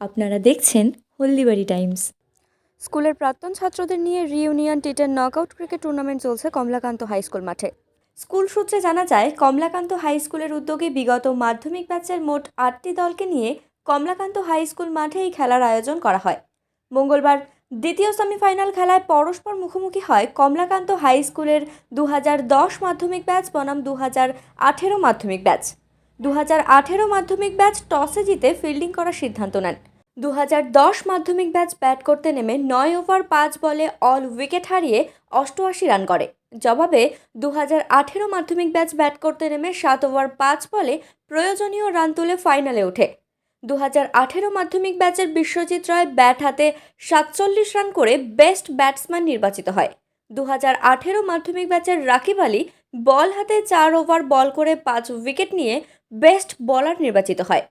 আপনারা দেখছেন হলদিবাড়ি টাইমস। স্কুলের প্রাক্তন ছাত্রদের নিয়ে reunion T ten knockout cricket tournament চলছে কমলাকান্ত হাই স্কুল মাঠে। স্কুল সূত্রে জানা যায় কমলাকান্ত হাই স্কুলের উদ্যোগে বিগত মাধ্যমিক ব্যাচের মোট আটটি দলকে নিয়ে কমলাকান্ত হাই স্কুল মাঠে এই খেলার আয়োজন করা হয়। মঙ্গলবার দ্বিতীয় সেমিফাইনাল খেলায় পরস্পর মুখোমুখি হয় কমলাকান্ত হাই স্কুলের দু দশ মাধ্যমিক ব্যাচ বনাম দু আঠেরো মাধ্যমিক ব্যাচ। দু আঠেরো মাধ্যমিক ব্যাচ টসে জিতে ফিল্ডিং করার সিদ্ধান্ত নেন। দু মাধ্যমিক ব্যাচ ব্যাট করতে নেমে নয় ওভার পাঁচ বলে অল উইকেট হারিয়ে অষ্টআশি রান করে। জবাবে দু মাধ্যমিক ব্যাচ ব্যাট করতে নেমে সাত ওভার পাঁচ বলে প্রয়োজনীয় রান তুলে ফাইনালে ওঠে। দু আঠেরো মাধ্যমিক ব্যাচের বিশ্বজিৎ রায় ব্যাট হাতে সাতচল্লিশ রান করে বেস্ট ব্যাটসম্যান নির্বাচিত হয়। দু মাধ্যমিক ব্যাচের রাকিব আলী বল হাতে চার ওভার বল করে পাঁচ উইকেট নিয়ে বেস্ট বলার নির্বাচিত হয়।